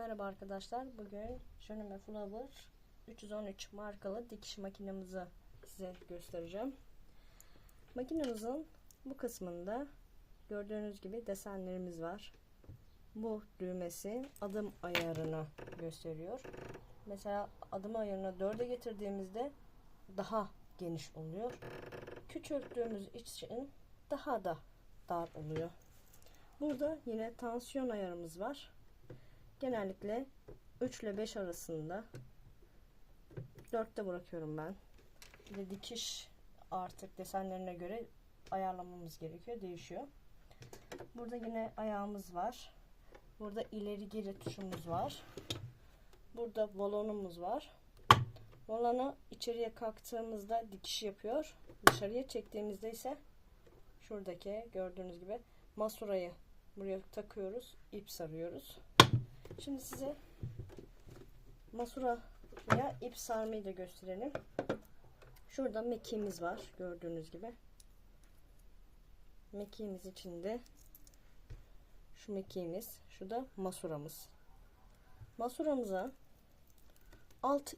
Merhaba arkadaşlar. Bugün Jöneme Flower 313 markalı dikiş makinemizi size göstereceğim. Makinemizin bu kısmında gördüğünüz gibi desenlerimiz var. Bu düğmesi adım ayarını gösteriyor. Mesela adım ayarını 4'e getirdiğimizde daha geniş oluyor. Küçülttüğümüz için daha da dar oluyor. Burada yine tansiyon ayarımız var. Genellikle 3 ile 5 arasında 4'te bırakıyorum ben. Bir de dikiş artık desenlerine göre ayarlamamız gerekiyor. Değişiyor. Burada yine ayağımız var. Burada ileri geri tuşumuz var. Burada balonumuz var. Volana içeriye kalktığımızda dikiş yapıyor. Dışarıya çektiğimizde ise şuradaki gördüğünüz gibi masurayı buraya takıyoruz. ip sarıyoruz. Şimdi size masuraya ip sarmayı da gösterelim. Şurada mekiğimiz var. Gördüğünüz gibi. Mekiğimiz içinde şu mekiğimiz. Şu da masuramız. Masuramıza alt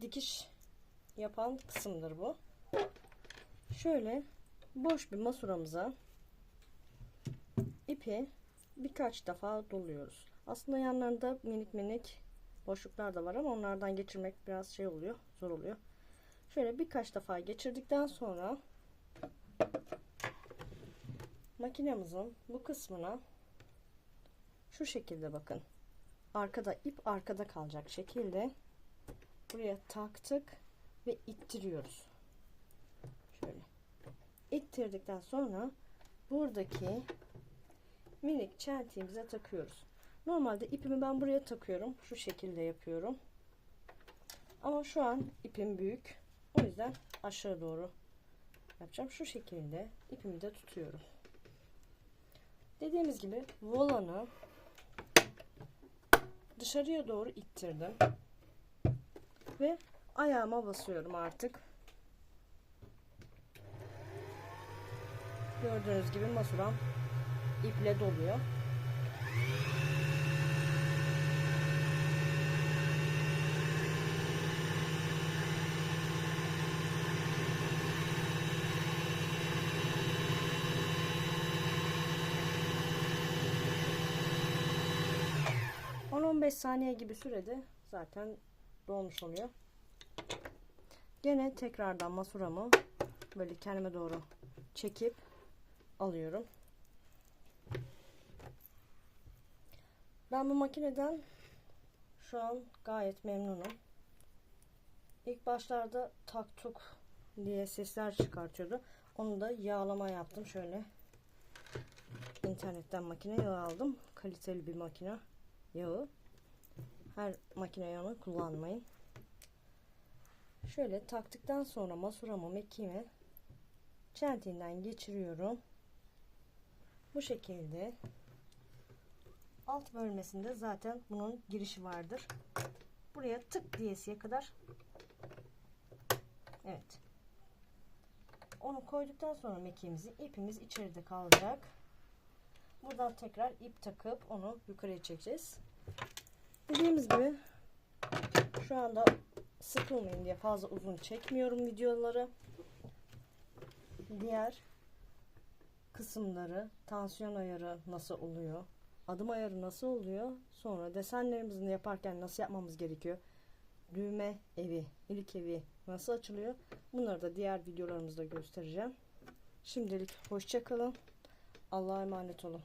dikiş yapan kısımdır bu. Şöyle boş bir masuramıza ipi birkaç defa doluyoruz. Aslında yanlarında minik minik boşluklar da var ama onlardan geçirmek biraz şey oluyor, zor oluyor. Şöyle birkaç defa geçirdikten sonra makinemizin bu kısmına şu şekilde bakın. Arkada ip arkada kalacak şekilde buraya taktık ve ittiriyoruz. Şöyle. İttirdikten sonra buradaki minik çentiğimize takıyoruz. Normalde ipimi ben buraya takıyorum. Şu şekilde yapıyorum. Ama şu an ipim büyük. O yüzden aşağı doğru yapacağım. Şu şekilde ipimi de tutuyorum. Dediğimiz gibi volanı dışarıya doğru ittirdim. Ve ayağıma basıyorum artık. Gördüğünüz gibi masuram iple doluyor. ...10-15 saniye gibi sürede zaten dolmuş oluyor. Gene tekrardan masuramı böyle kendime doğru çekip alıyorum. Ben bu makineden şu an gayet memnunum. İlk başlarda tak tuk diye sesler çıkartıyordu. Onu da yağlama yaptım. Şöyle internetten makine yağı aldım. Kaliteli bir makine yağı. Her makine yağını kullanmayın. Şöyle taktıktan sonra masuramı mekiğime çentiğinden geçiriyorum. Bu şekilde alt bölmesinde zaten bunun girişi vardır. Buraya tık diyesiye kadar Evet. Onu koyduktan sonra mekiğimizi ipimiz içeride kalacak. Buradan tekrar ip takıp onu yukarıya çekeceğiz. Dediğimiz gibi şu anda sıkılmayın diye fazla uzun çekmiyorum videoları. Diğer kısımları, tansiyon ayarı nasıl oluyor, adım ayarı nasıl oluyor, sonra desenlerimizi yaparken nasıl yapmamız gerekiyor, düğme evi, ilik evi nasıl açılıyor, bunları da diğer videolarımızda göstereceğim. Şimdilik hoşçakalın, Allah'a emanet olun.